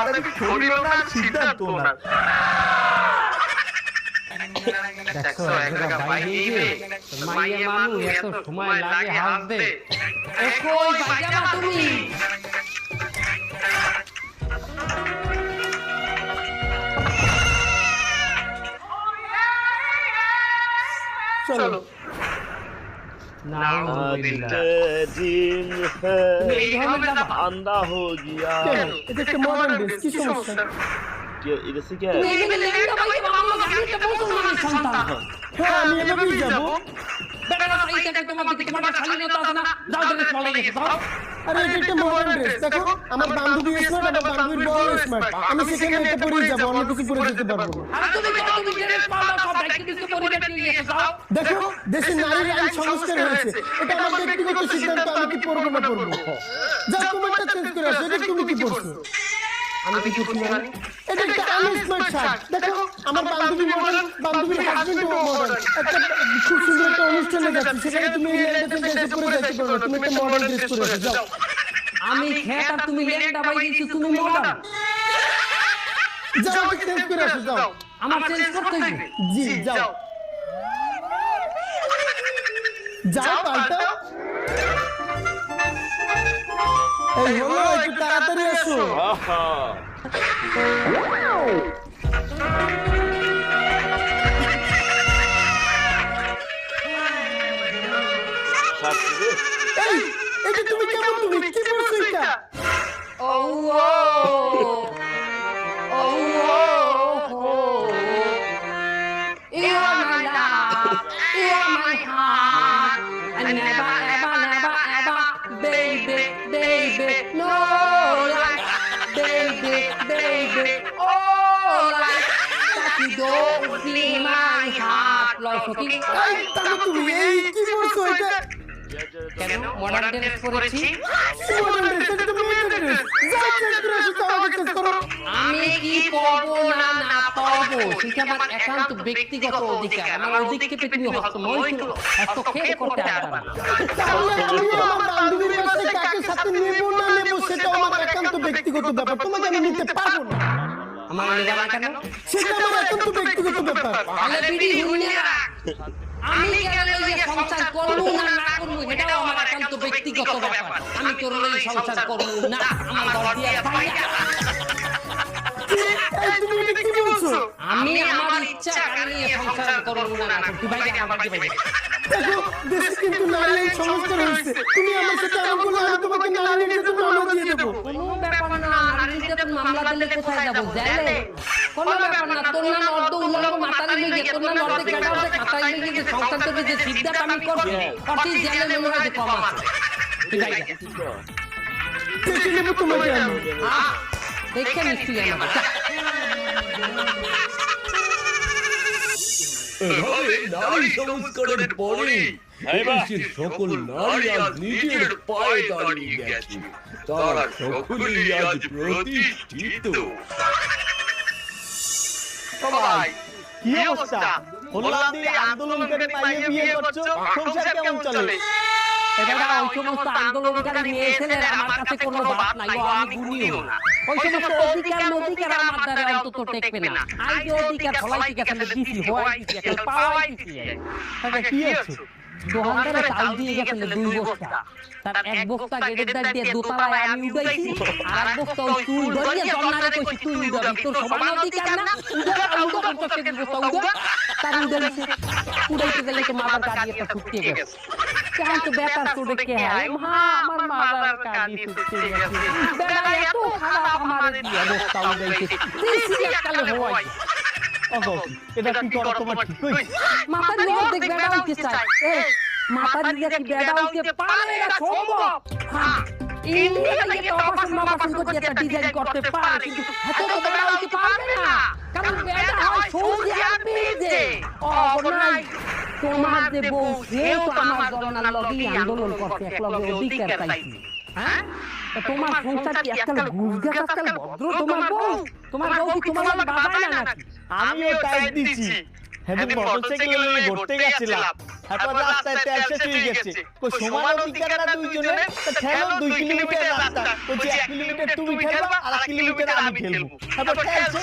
তাড়াতাড়ি শরীর ওনার সিদ্ধান্ত ওনার দেখছ এক জায়গা বাইরে গিয়ে মাইয়া মানুষ এত সময় লাগে হাসতে এ কই বাজাবা তুমি চলো আন্দা হো গিয়া এটা একটা মডার্ন ড্রেস কি সমস্যা এটা শিখে আমি এভাবেই যাব বেটারা এই থেকে তোমার দিকে তোমার স্বাধীনতা আছে না? যাও ড্রেস পরে গেছে যাও। আরে এটা একটা মডার্ন ড্রেস দেখো আমার বান্ধবী স্মার্ট আমার বান্ধবীর বড় স্মার্ট আমি সেখানে এটা পরেই যাব অন্য কিছু পরে যেতে পারব না আর তুমি যাও তুমি ড্রেস পাল্টাও সব দায়িত্ব দিতে পরিবেশ নিয়ে যাও। দেখো দেশে নারীর আইন সংস্কার হয়েছে। এটা আমার ব্যক্তিগত সিদ্ধান্ত আমি কি পরবো না পরবো যা তোমারটা চেঞ্জ করে আসো এটা তুমি কি পরছো আমি কিছু করছি না এটা একটা আনস্মার্ট শার্ট দেখো আমার বান্ধবী মডার্ন বান্ধবীর হাজবেন্ড মডার্ন একটা খুব সুন্দর একটা অনুষ্ঠানে যাচ্ছি সেখানে তুমি লেহেঙ্গা পারো তুমি একটা মডার্ন ড্রেস পরে আসো যাও। আমি খেত আর তুমি লেহেঙ্গা পাই দিয়েছ তুমি মডার্ন যাও চেঞ্জ করে আসো যাও। আমার চেঞ্জ করতে হবে। জি যাও। যাও। এই হলো তাড়াতাড়ি আসো। आहा শাস্ত্রী এই এটা তুমি কেমন তুমি? কি বলছো এটা? ও ও ও যাও আগে চেঞ্জ করো আমি কি পাবো না না পাবো সেটা আমার একান্ত ব্যক্তিগত অধিকার। আমার অধিকারকে তুমি হস্তমৈথুন হস্তক্ষেপ করতে পারবে না। তাহলে আমি আমার বান্ধবীর কাছে কাকে সাথে নেব না নেব সেটা আমার একান্ত ব্যক্তিগত ব্যাপার। তোমাকে আমি নিতে পারব না। আমার নেবা না কেন? সেটা আমার একান্ত ব্যক্তিগত ব্যাপার? তাহলে বিড়ি হুইনে রাখ। আমি কেন ওই যে সংসার করব না না করব এটাও আমার একান্ত ব্যক্তিগত ব্যাপার। আমি তোর লগে সংসার করব না আমার ঘর দিয়ে বাইরে এই তুমি এটা কি বলছো? আমি আমার ইচ্ছা নিয়ে সংসার করব না না তুই বাইরে আমার বাইরে দেখো। দেশে কিন্তু নারী সংস্কার হয়েছে তুমি আমার সাথে এমন করলে আমি তোমাকে নারী নির্যাতন মামলা দিয়ে দেবো। কোনো ব্যাপার না। নির্যাতন মামলা দিলে কোথায় যাব? জেলে কোনো ব্যাপার না তোর না অর্ধ উল্লঙ্গ মাতারি লেগে তোর না অর্ধেক গেটা অর্ধেক খাতায় লেগে যে সংসার যে সিদ্ধান্ত আমি জেলে মনে হয় যে কম আছে। দেখে নেব আমার। এভাবে নারী সংস্কারের পরে দেশের সকল নারী আজ নিজের পায়ে দাঁড়িয়ে গেছে। তারা সকলেই আজ প্রতিষ্ঠিত। সবাই কি অবস্থা? বললাম দিয়ে আন্দোলন করে পাইয়ে বিয়ে করছ? সংসার কেমন চলে? এটা ওই সমস্ত আন্দোলনকারী মেয়ে আমার কাছে কোনো বাপ নাই ও আমি গুনিও না। ওই সমস্ত অধিকার অধিকার আমার দ্বারা অন্তত টেকবে না। আই যে অধিকার ফলাই গেছে দিছি হওয়াই দিছি এখন পাওয়াই দিছি। এটা কি আছে? দোকানদারে চাল দিয়ে গেছে দুই বস্তা। তার এক বস্তা গেটের দিয়ে দোতলায় আমি উঠাইছি আর এক বস্তা ওই তুই ধরিয়ে জন্নারে কইছি তুই উঠাবি তোর সমান অধিকার না উঠা উঠা পঞ্চাশ কেজি বস্তা উঠা তার উঠাইছে উঠাইতে গেলে তো মাদার কাটিয়ে একটা ফুটিয়ে গেছে তো বেটার চোটে কে হয় মা আমার মাদার কাটি ফুটিয়ে গেছে বেটা এত খারাপ আমার দিয়ে বস্তা উঠাইছে দিছি এককালে হওয়াই ওগো এটা কি করো তোমার ঠিক হইছে মাথার নিয়ে দেখ বেড়া হইতে চায় এ মাথার নিয়ে কি বেড়া হইতে পারে এটা সম্ভব ইন্ডিয়া গিয়ে অপারেশন অপারেশন করতে একটা ডিজাইন করতে পারে কিন্তু এত তো বেড়া হইতে পারবে না কারণ বেড়া হয় সৌদি আরবে ও নাই তোমার যে বউ সেও তো আমার জননার লগেই আন্দোলন করতে এক লগে অধিকার চাইছি হ্যাঁ? তোমার সংসার কি আজকাল ঘুষ গাছ আজকাল ভদ্র তোমার বউ? তোমার বউ কি তোমার লগে বাজায় না নাকি? আমিও টাইট দিছি। হেদিন মোটরসাইকেল নিয়ে ঘুরতে গেছিলাম। তারপর রাস্তায় তেল শেষ হয়ে গেছে। কো সমান অধিকার না দুইজনে তা ঠেলো দুই কিলোমিটার রাস্তা। বলছি এক কিলোমিটার তুমি ঠেলবা আর এক কিলোমিটার আমি ঠেলবো। তারপর ঠেলছে